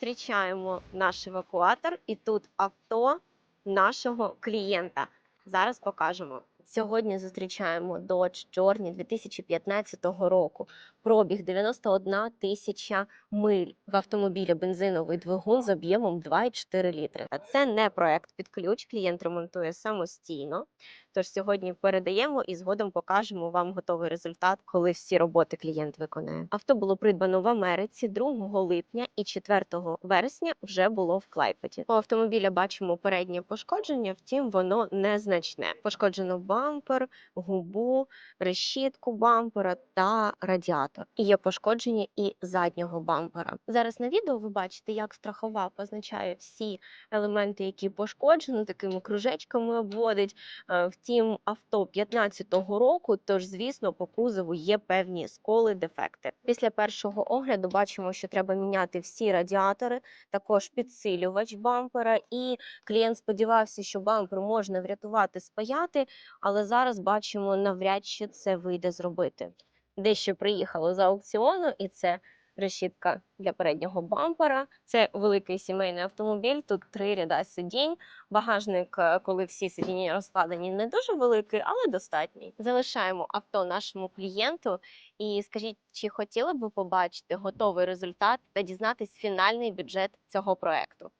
Зустрічаємо наш евакуатор, і тут авто нашого клієнта. Зараз покажемо. Сьогодні зустрічаємо Dodge Journey 2015 року. Пробіг 91 тисяча миль в автомобілі бензиновий двигун з об'ємом 2,4 літри. А Це не проект під ключ. Клієнт ремонтує самостійно. Тож сьогодні передаємо і згодом покажемо вам готовий результат, коли всі роботи клієнт виконає. Авто було придбано в Америці 2 липня і 4 вересня вже було в Клайпеді. У автомобіля бачимо переднє пошкодження, втім воно незначне. Пошкоджено бампер, губу, решітку бампера та радіатор. І є пошкодження і заднього бампера. Зараз на відео ви бачите, як страхова позначає всі елементи, які пошкоджені, такими кружечками обводить. Е, Втім, авто 15-го року, тож, звісно, по кузову є певні сколи, дефекти. Після першого огляду бачимо, що треба міняти всі радіатори, також підсилювач бампера. І клієнт сподівався, що бампер можна врятувати, спаяти, але зараз бачимо, навряд чи це вийде зробити. Дещо приїхало з аукціону, і це решітка для переднього бампера. Це великий сімейний автомобіль. Тут три ряда сидінь. Багажник, е, коли всі сидіння розкладені, не дуже великий, але достатній. Залишаємо авто нашому клієнту. І скажіть, чи хотіли б ви побачити готовий результат та дізнатись фінальний бюджет цього проекту?